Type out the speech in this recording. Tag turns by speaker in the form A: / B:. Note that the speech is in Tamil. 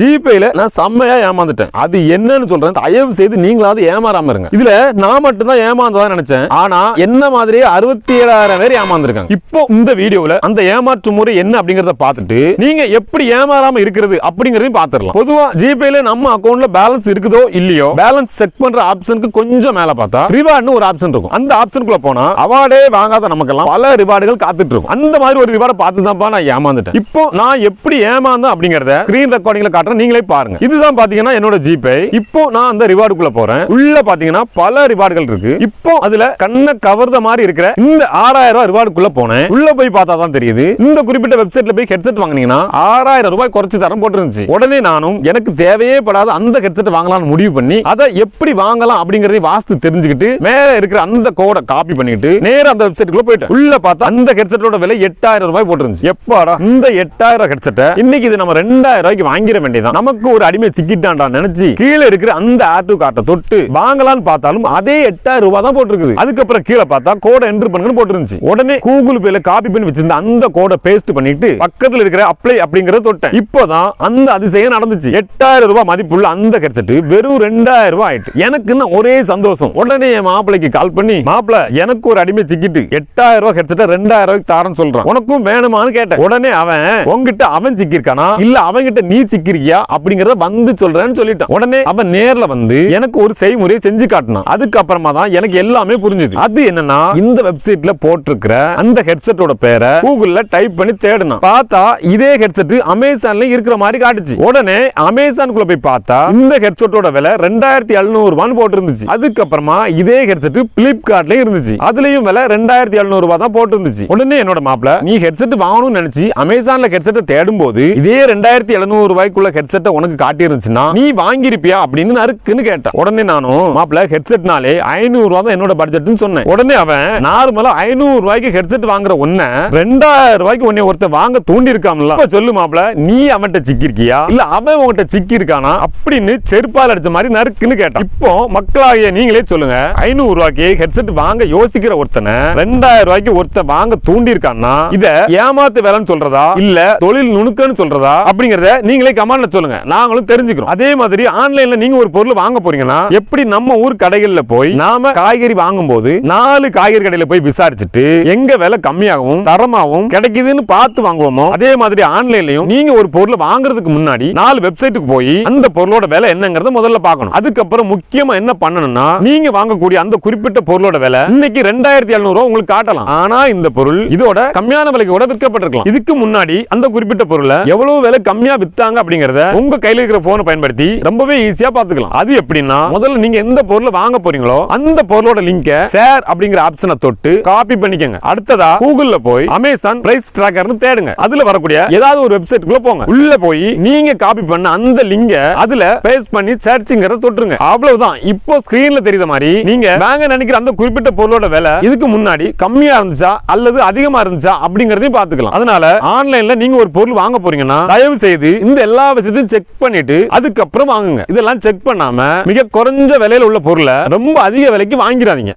A: ஜிபேல நான் செம்மையா ஏமாந்துட்டேன். அது என்னன்னு சொல்றேன். தயவு செய்து நீங்களாவது ஏமாறாம இருங்க. இதுல நான் மட்டும் தான் ஏமாந்ததா நினைச்சேன். ஆனா என்ன மாதிரியே அறுபத்தி ஏழாயிரம் பேர் ஏமாந்துருக்காங்க. இப்போ இந்த வீடியோல அந்த ஏமாற்று முறை என்ன அப்படிங்கறத பார்த்துட்டு நீங்க எப்படி ஏமாறாம இருக்கிறது அப்படிங்கறதையும் பார்த்துடலாம். பொதுவா ஜிபேல நம்ம அக்கௌண்ட்ல பேலன்ஸ் இருக்குதோ இல்லையோ பேலன்ஸ் செக் பண்ற ஆப்ஷனுக்கு கொஞ்சம் மேல பார்த்தா ரிவார்ட்னு ஒரு ஆப்ஷன் இருக்கும். அந்த ஆப்ஷனுக்குள்ள போனா அவார்டே வாங்காத நமக்கெல்லாம் பல ரிவார்டுகள் காத்துட்டு இருக்கும். அந்த மாதிரி ஒரு ரிவார்டை பார்த்து தான்ப்பா நான் ஏமாந்துட்டேன். இப்போ நான் எப்படி ஏமாந்தேன் அப்படிங்கறத ஸ்கிரீன் ரெக்கார்டிங்ல காட்டுறேன் நீங்களே பாருங்க. இதுதான் பாத்தீங்கன்னா என்னோட ஜிபே. இப்போ நான் அந்த ரிவார்டுக்குள்ள போறேன். உள்ள பாத்தீங்கன்னா பல ரிவார்டுகள் இருக்கு. இப்போ அதுல கண்ணை கவர்ந்த மாதிரி இருக்கிற இந்த ஆறாயிரம் ரூபாய் ரிவார்டுக்குள்ள போனேன். உள்ள போய் பார்த்தா தான் தெரியுது. இந்த குறிப்பிட்ட வெப்சைட்ல போய் ஹெட்செட் வாங்குனீங்கன்னா ஆறாயிரம் ரூபாய் குறைச்சு தரம் போட்டுருந்துச்சு. உடனே நானும் எனக்கு தேவையே படாத அந்த ஹெட்செட் வாங்கலாம்னு முடிவு பண்ணி அதை எப்படி வாங்கலாம் அப்படிங்கறதை வாஸ்து தெரிஞ்சுக்கிட்டு மேல இருக்கிற அந்த கோடை காப்பி பண்ணிட்டு நேரம் அந்த வெப்சைட்டுக்குள்ள போயிட்டேன். உள்ள பார்த்தா அந்த ஹெட்செட்டோட விலை எட்டாயிரம் ரூபாய் போட்டுருந்துச்சு. எப்பாடா இந்த எட்டாயிரம் ஹெட்செட்டை இன்னைக்கு இது நம்ம ரெண்டாயிரம் ரூபாய்க்கு வாங்கிட வேண்டியதான் நமக்கு ஒரு அடிமை சிக்கிட்டான்டா நினைச்சு கீழே இருக்கிற அந்த ஆட்டு காட்டை தொட்டு வாங்கலாம்னு பார்த்தாலும் அதே எட்டாயிரம் ரூபாய் தான் போட்டிருக்குது. அதுக்கப்புறம் கீழே பார்த்தா கோடை என்ட்ரு பண்ணுங்கன்னு போட்டுருந்துச்சு. உடனே கூகுள் பேல காப்பி பண்ணி வச்சிருந்த அந்த கோடை பேஸ்ட் பண்ணிட்டு பக்கத்துல இருக்கிற அப்ளை அப்படிங்கறத தொட்டேன். இப்போதான் அந்த அதிசயம் நடந்துச்சு. எட்டாயிரம் ரூபாய் மதிப்புள்ள அந்த ஹெட்செட் வெறும் ரெண்டாயிரம் ரூபாய் ஆயிட்டு. எனக்கு ஒரே சந்தோஷம். உடனே என் மாப்பிளைக்கு கால் பண்ணி மாப்பிள எனக்கு ஒரு அடிமை சிக்கிட்டு எட்டாயிரம் ரூபாய் கிடைச்சிட்ட ரெண்டாயிரம் ரூபாய்க்கு தாரன்னு சொல்றான். உனக்கும் வேணுமான்னு கேட்டேன். உடனே அவன் உங்ககிட்ட அவன் சிக்கிருக்கானா இல்ல அவன்கிட்ட நீ சிக்கிருக்கியா அப்படிங்கறத வந்து சொல்றேன்னு சொல்லிட்டான். உடனே அவன் நேர்ல வந்து எனக்கு ஒரு செய்முறையை செஞ்சு காட்டினான். அதுக்கப்புறமா தான் எனக்கு எல்லாமே புரிஞ்சுது. அது என்னன்னா இந்த வெப்சைட்ல போட்டிருக்கிற அந்த ஹெட்செட்டோட பேரை கூகுள்ல டைப் பண்ணி தேடணும் பார்த்தா இதே ஹெட்செட் அமேசான்ல இருக்கிற மாதிரி காட்டுச்சு. உடனே அமேசான்குள்ள போய் பார்த்தா இந்த ஹெட்செட்டோட விலை ரெண்டாயிரத்தி எழுநூறு ரூபான்னு போட்டிருந்துச்சு. அதுக்கப்புறமா இதே ஹெட்செட் பிளிப்கார்ட்ல இருந்துச்சு. அதுலயும் விலை ரெண்டாயிரத்தி எழுநூறு ரூபாய் தான் போட்டிருந்துச்சு. உடனே என்னோட மாப்பிள நீ ஹெட்செட் வாங்கணும்னு நினைச்சு அமேசான்ல ஹெட்செட்டை தேடும் போது இதே ரெண்டாயிரத்தி எழுநூறு ரூபாய்க்குள்ள ஹெட்செட்டை உனக்கு காட்டியிருந்துச்சுன்னா நீ வாங்கியிருப்பியா அப்படின்னு நறுக்குன்னு கேட்டேன். உடனே நானும் மாப்பிள ஹெட்செட்னாலே ஐநூறு ரூபா தான் என்னோட பட்ஜெட்னு சொன்னேன். உடனே அவன் நார்மலா ஐநூறு ரூபாய்க்கு ஹெட்செட் வாங்குற ஒன்ன ரெண்டாயிரம் ரூபாய்க்கு உன்னை ஒருத்தன் வாங்க தூண்டி இருக்கான்ல சொல்லு மாப்பிள நீ அவன்கிட்ட சிக்கிருக்கியா இல்ல அவன் உன்கிட்ட சிக்கி இருக்கானா அப்படின்னு செருப்பால் அடிச்ச மாதிரி நறுக்குன்னு கேட்டான். இப்போ மக்களாகிய நீங்களே சொல்லுங்க ஐநூறு ரூபாய்க்கு ஹெட்செட் வாங்க யோசிக்கிற ஒருத்தனை ரெண்டாயிரம் ரூபாய்க்கு ஒருத்தன் வாங்க தூண்டி இருக்கான்னா இத ஏமாத்து வேலைன்னு சொல்றதா? இல்ல தொழில் நுணுக்கன்னு சொல்றதா? அப்படிங்கறத நீங்களே பண்ண சொல்லுங்க. நாங்களும் தெரிஞ்சுக்கிறோம். அதே மாதிரி ஆன்லைன்ல நீங்க ஒரு பொருள் வாங்க போறீங்கன்னா எப்படி நம்ம ஊர் கடைகள்ல போய் நாம காய்கறி வாங்கும் போது நாலு காய்கறி கடையில போய் விசாரிச்சுட்டு எங்க விலை கம்மியாகவும் தரமாகவும் கிடைக்குதுன்னு பார்த்து வாங்குவோமோ அதே மாதிரி ஆன்லைன்லயும் நீங்க ஒரு பொருளை வாங்குறதுக்கு முன்னாடி நாலு வெப்சைட்டுக்கு போய் அந்த பொருளோட விலை என்னங்கறத முதல்ல பார்க்கணும். அதுக்கப்புறம் முக்கியமா என்ன பண்ணணும்னா நீங்க வாங்கக்கூடிய அந்த குறிப்பிட்ட பொருளோட விலை இன்னைக்கு ரெண்டாயிரத்தி எழுநூறு உங்களுக்கு காட்டலாம். ஆனா இந்த பொருள் இதோட கம்மியான விலைக்கு கூட விற்கப்பட்டிருக்கலாம். இதுக்கு முன்னாடி அந்த குறிப்பிட்ட பொருளை எவ்வளவு விலை கம்மியா வித்தாங்க அப்படிங்கறத உங்க கையில இருக்கிற போனை பயன்படுத்தி ரொம்பவே ஈஸியா பாத்துக்கலாம் அது எப்படின்னா முதல்ல நீங்க எந்த பொருளை வாங்க போறீங்களோ அந்த பொருளோட லிங்க ஷேர் அப்படிங்கிற ஆப்ஷனை தொட்டு காப்பி பண்ணிக்கங்க. அடுத்ததா கூகுள்ல போய் அமேசான் பிரைஸ் ட்ராக்கர்னு தேடுங்க. அதுல வரக்கூடிய ஏதாவது ஒரு வெப்சைட்டுக்குள்ள போங்க. உள்ள போய் நீங்க காப்பி பண்ண அந்த லிங்க அதுல பேஸ்ட் பண்ணி சர்ச்சிங்கிறத தொட்டுருங்க. அவ்வளவுதான். இப்போ ஸ்கிரீன்ல தெரியுத மாதிரி நீங்க வாங்க நினைக்கிற அந்த குறிப்பிட்ட பொருளோட விலை இதுக்கு முன்னாடி கம்மியா இருந்துச்சா அல்லது அதிகமா இருந்துச்சா அப்படிங்கறதையும் பாத்துக்கலாம் அதனால ஆன்லைன்ல நீங்க ஒரு பொருள் வாங்க போறீங்கன்னா தயவு செய்து இந்த எல்லா விஷயத்தையும் செக் பண்ணிட்டு அதுக்கப்புறம் வாங்குங்க. இதெல்லாம் செக் பண்ணாம மிக குறைஞ்ச விலையில உள்ள பொருளை ரொம்ப அதிக விலைக்கு வாங்கிடாதீங்க.